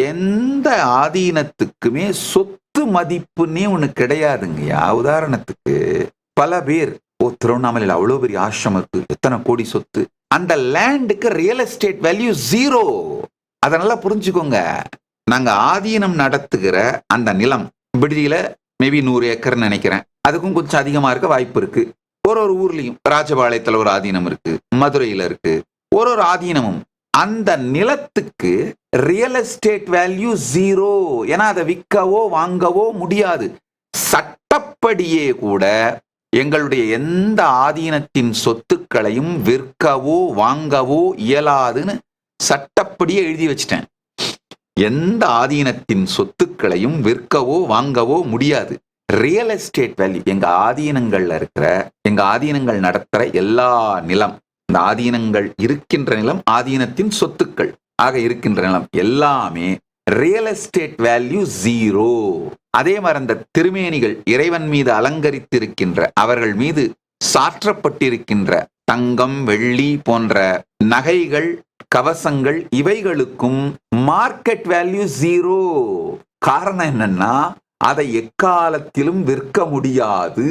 எந்த ஆதீனத்துக்குமே சொத்து மதிப்புன்னே ஒன்று கிடையாதுங்கய்யா. உதாரணத்துக்கு பல பேர் ஓ திருவண்ணாமலையில் அவ்வளோ பெரிய ஆசிரமம் இருக்கு. எத்தனை கோடி சொத்து? அந்த லேண்டுக்கு ரியல் எஸ்டேட் வேல்யூ ஜீரோ அதனால புரிஞ்சுக்கோங்க நாங்கள் ஆதீனம் நடத்துகிற அந்த நிலம் விடுதியில் மேபி நூறு ஏக்கர்னு நினைக்கிறேன். அதுக்கும் கொஞ்சம் அதிகமாக இருக்க வாய்ப்பு இருக்கு. ஒரு ஒரு ஊர்லேயும் ராஜபாளையத்தில் ஒரு ஆதீனம் இருக்கு மதுரையில் இருக்கு. ஒரு ஒரு ஆதீனமும் அந்த நிலத்துக்கு ரியல் எஸ்டேட் வேல்யூ ஜீரோ ஏன்னா அதை விற்கவோ வாங்கவோ முடியாது. சட்டப்படியே கூட எங்களுடைய எந்த ஆதீனத்தின் சொத்துக்களையும் விற்கவோ வாங்கவோ இயலாதுன்னு சட்டப்படியே எழுதி வச்சிட்டேன். எந்த ஆதீனத்தின் சொத்துக்களையும் விற்கவோ வாங்கவோ முடியாது. ரியல் எஸ்டேட் வேல்யூ எங்க ஆதீனங்கள்ல இருக்கிற எங்க ஆதீனங்கள் நடத்துற எல்லா நிலம் இந்த ஆதீனங்கள் இருக்கின்ற நிலம் ஆதீனத்தின் சொத்துக்கள் ஆக இருக்கின்ற நிலம் எல்லாமே ரியல் எஸ்டேட் வேல்யூ ஜீரோ அதே மாதிரி அந்த திருமேனிகள் இறைவன் மீது அலங்கரித்திருக்கின்ற அவர்கள் மீது சாற்றப்பட்டிருக்கின்ற தங்கம் வெள்ளி போன்ற நகைகள் கவசங்கள் இவைகளுக்கும் மார்க்கெட் வேல்யூ ஜீரோ காரணம் என்னன்னா அதை எக்காலத்திலும் விற்க முடியாது.